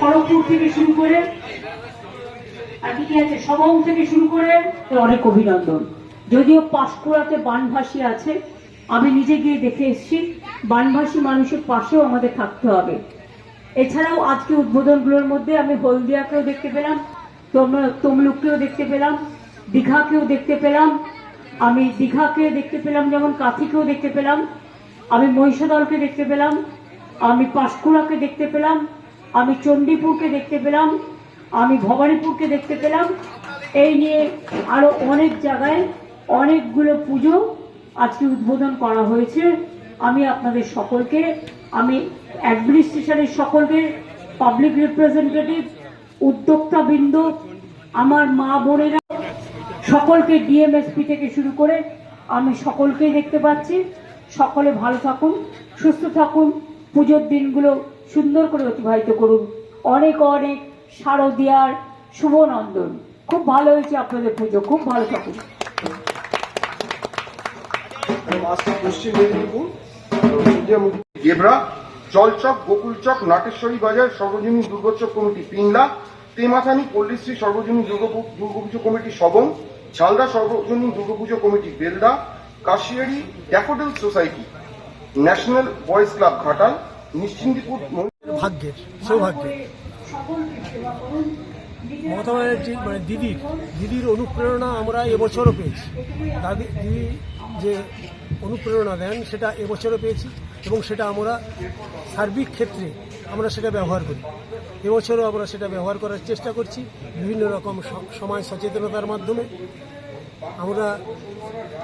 খড়গপুর থেকে শুরু করে, আর কি আছে সবং থেকে শুরু করে অনেক অভিনন্দন। যদিও পাঁশকুড়াতে বানভাসী আছে, আমি নিজে গিয়ে দেখে এসেছি, বানভাসী মানুষের পাশেও আমাদের থাকতে হবে। এছাড়াও আজকে উদ্বোধনগুলোর মধ্যে আমি হলদিয়াকেও দেখতে পেলাম তোম- তমলুককেও দেখতে পেলাম, দীঘাকেও দেখতে পেলাম, আমি দীঘাকে দেখতে পেলাম যেমন কাথিকেও দেখতে পেলাম, আমি মহিষাদলকে দেখতে পেলাম, আমি পাঁশকুড়াকে দেখতে পেলাম আমি চণ্ডীপুরকে দেখতে পেলাম, আমি ভবানীপুরকে দেখতে পেলাম। এই নিয়ে আরও অনেক জায়গায় অনেকগুলো পুজো আজকে উদ্বোধন করা হয়েছে। আমি আপনাদের সকলকে, আমি অ্যাডমিনিস্ট্রেশনের সকলকে, পাবলিক রিপ্রেজেন্টেটিভ উদ্যোক্তা বৃন্দ আমার মা বোনেরা, সকলকে ডিএমএসপি থেকে শুরু করে আমি সকলকেই দেখতে পাচ্ছি। সকলে ভালো থাকুন, সুস্থ থাকুন, পুজোর দিনগুলো সুন্দর করে অতিবাহিত করুন। অনেক অনেক শারদিয়ার শুভনন্দন। খুব ভালো হয়েছে আপনাদের পুজো, খুব ভালো থাকুন। পশ্চিম মেদিনীপুর জলচক, গোকুলচক, নাটেশ্বরী বাজার, সর্বজনীন দুর্গোৎসব কমিটি, পিংলা, তেমাথানি, পল্লীশ্রী, সর্বজনীন দুর্গপু- দুর্গাপুজো কমিটি, সবং, ঝালদা, সর্বজনীন Durgapuja committee, Belda, Keshiary, daffodil society, national boys club, Ghatal Nischindipur ভাগ্যের সৌভাগ্যের। মমতা ব্যানার্জি মানে দিদির দিদির অনুপ্রেরণা আমরা এবছরও পেয়েছি। দাদি দিদি যে অনুপ্রেরণা দেন সেটা এবছরও পেয়েছি এবং সেটা আমরা সার্বিক ক্ষেত্রে আমরা সেটা ব্যবহার করি। এবছরও আমরা সেটা ব্যবহার করার চেষ্টা করছি বিভিন্ন রকম স- সমাজ সচেতনতার মাধ্যমে। আমরা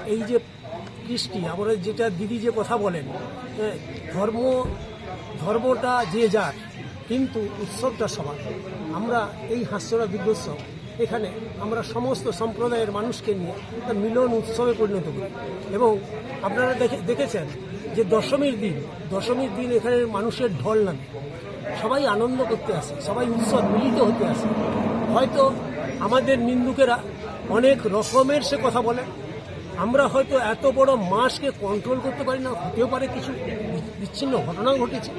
এই যে কৃষ্টি আমরা যেটা দিদি যে কথা বলেন হ্যাঁ, ধর্ম ধর্মটা যে যার, কিন্তু উৎসবটা সবার আমরা এই হাস্যরা দুর্গোৎসব এখানে আমরা সমস্ত সম্প্রদায়ের মানুষকে নিয়ে একটা মিলন উৎসবে পরিণত করি। এবং আপনারা দেখে, দেখেছেন যে দশমীর দিন দশমীর দিন এখানে মানুষের ঢল নামে। সবাই আনন্দ করতে আসে, সবাই উৎসব মিলিত হতে আসে। হয়তো আমাদের নিন্দুকেরা অনেক রকমের সে কথা বলে। আমরা হয়তো এত বড় মাসকে কন্ট্রোল করতে পারি না, হতেও পারে কিছু। বিচ্ছিন্ন ঘটনাও ঘটেছে।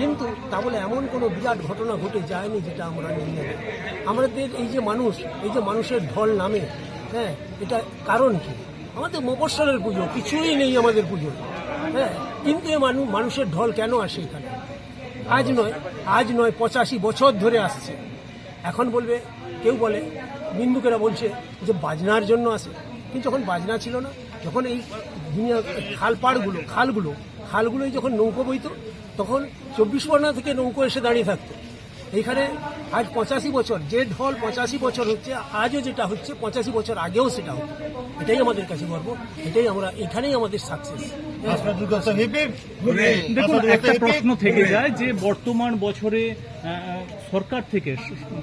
কিন্তু তা বলে এমন কোনো বিরাট ঘটনা ঘটে যায়নি যেটা আমরা নিয়ে আমাদের এই যে মানুষ, এই যে মানুষের ঢল নামে হ্যাঁ এটা কারণ কি? আমাদের মফস্বলের পুজো, কিছুই নেই আমাদের পুজো। হ্যাঁ কিন্তু এই মানুষ মানুষের ঢল কেন আসে এখানে? আজ নয় আজ নয়, পঁচাশি বছর ধরে আসছে। এখন বলবে, কেউ বলে, বিন্দুকেরা বলছে যে বাজনার জন্য আসে। কিন্তু যখন বাজনা ছিল না, যখন এই খাল পাড়গুলো খালগুলো, খালগুলোই যখন নৌকো বইতো তখন চব্বিশ পরগনা থেকে নৌকো এসে দাঁড়িয়ে থাকতো। এইখানে আজ পঁচাশি বছর যে ঢল পঁচাশি বছর হচ্ছে আজও যেটা হচ্ছে পঁচাশি বছর আগেও সেটা হতো। এটাই আমাদের কাছে গর্ব এটাই আমরা এখানেই আমাদের সাকসেস দেখুন একটা প্রশ্ন থেকে যায় যে বর্তমান বছরে সরকার থেকে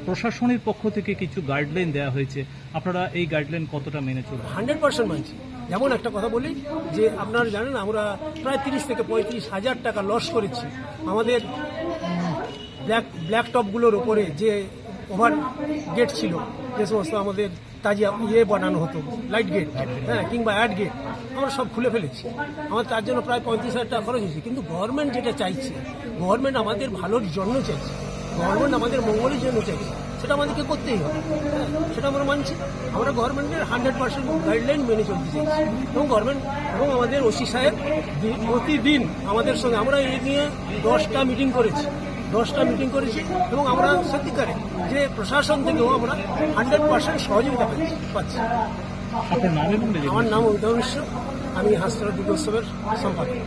প্রশাসনের পক্ষ থেকে কিছু গাইডলাইন দেওয়া হয়েছে। আপনারা এই গাইডলাইন কতটা মেনে চলবেন? হান্ড্রেড পার্সেন্ট মানছি। যেমন একটা কথা বলি যে আপনারা জানেন আমরা প্রায় তিরিশ থেকে পঁয়ত্রিশ হাজার টাকা লস করেছি। আমাদের ব্ল্যাক ব্ল্যাক টপগুলোর ওপরে যে ওভার গেট ছিল যে সমস্ত আমাদের তাজিয়া ইয়ে বানানো হতো লাইট গেট হ্যাঁ কিংবা অ্যাড গেট আমরা সব খুলে ফেলেছি। আমার তার জন্য প্রায় পঁয়ত্রিশ হাজার টাকা খরচ হয়েছে। কিন্তু গভর্নমেন্ট যেটা চাইছে গভর্নমেন্ট আমাদের ভালোর জন্য চাইছে গভর্নমেন্ট আমাদের মঙ্গলের জন্য চাইছে সেটা আমাদেরকে করতেই হবে হ্যাঁ, সেটা আমরা মানছি। আমরা গভর্নমেন্টের হান্ড্রেড পার্সেন্ট গাইডলাইন মেনে চলতে চাইছি। এবং গভর্নমেন্ট এবং আমাদের ওসি সাহেব প্রতিদিন আমাদের সঙ্গে আমরা এই নিয়ে দশটা মিটিং করেছি। দশটা মিটিং করেছি এবং আমরা সত্যিকারে যে প্রশাসন থেকেও আমরা হান্ড্রেড পার্সেন্ট সহযোগিতা পাচ্ছি আমার নাম অমিতাভ মিশ্র আমি হাসপাতাল দুর্গোৎসবের সম্পাদক।